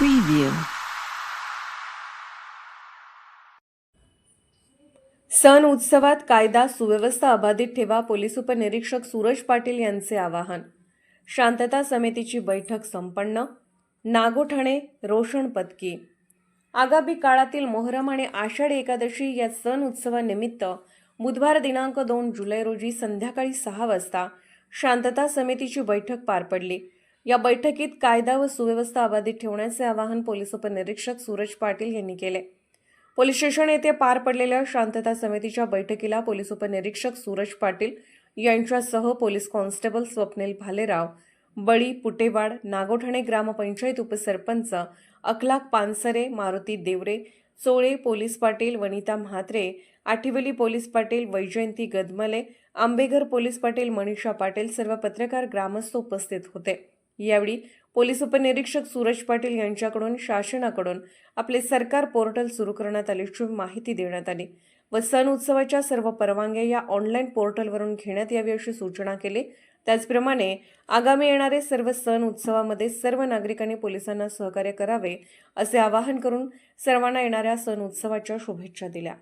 Preview. सण उत्सवात कायदा सुव्यवस्था अबाधित ठेवा पोलीस उपनिरीक्षक सूरज पाटील यांचे आवाहन. शांतता समितीची बैठक संपन्न. नागोठणे रोशन पदकी. आगामी काळातील मोहरम आणि आषाढी एकादशी या सण उत्सवानिमित्त बुधवार दिनांक दोन जुलै रोजी संध्याकाळी सहा वाजता शांतता समितीची बैठक पार पडली. या बैठकीत कायदा व सुव्यवस्था अबाधित ठेवण्याचे आवाहन पोलीस उपनिरीक्षक सूरज पाटील यांनी केले. पोलीस स्टेशन येथे पार पडलेल्या शांतता समितीच्या बैठकीला पोलीस उपनिरीक्षक सूरज पाटील यांच्यासह पोलीस कॉन्स्टेबल स्वप्नील भालेराव बळी पुटेवाड नागोठाणे ग्रामपंचायत उपसरपंच Akhlaq Pansare Maruti Deore Chole police Patil Vanita Mhatre Athivali police Patil Vaijayanti Gadmale Ambeghar police Patil Manisha Patil सर्व पत्रकार ग्रामस्थ उपस्थित होते. यावेळी पोलीस उपनिरीक्षक सूरज पाटील यांच्याकडून शासनाकडून आपले सरकार पोर्टल सुरू करण्यात आल्याची माहिती देण्यात आली व सण उत्सवाच्या सर्व परवानग्या या ऑनलाईन पोर्टलवरून घेण्यात यावी अशी सूचना केली. त्याचप्रमाणे आगामी येणारे सर्व सण उत्सवामध्ये सर्व नागरिकांनी पोलिसांना सहकार्य करावे असे आवाहन करून सर्वांना येणाऱ्या सण उत्सवाच्या शुभेच्छा दिल्या.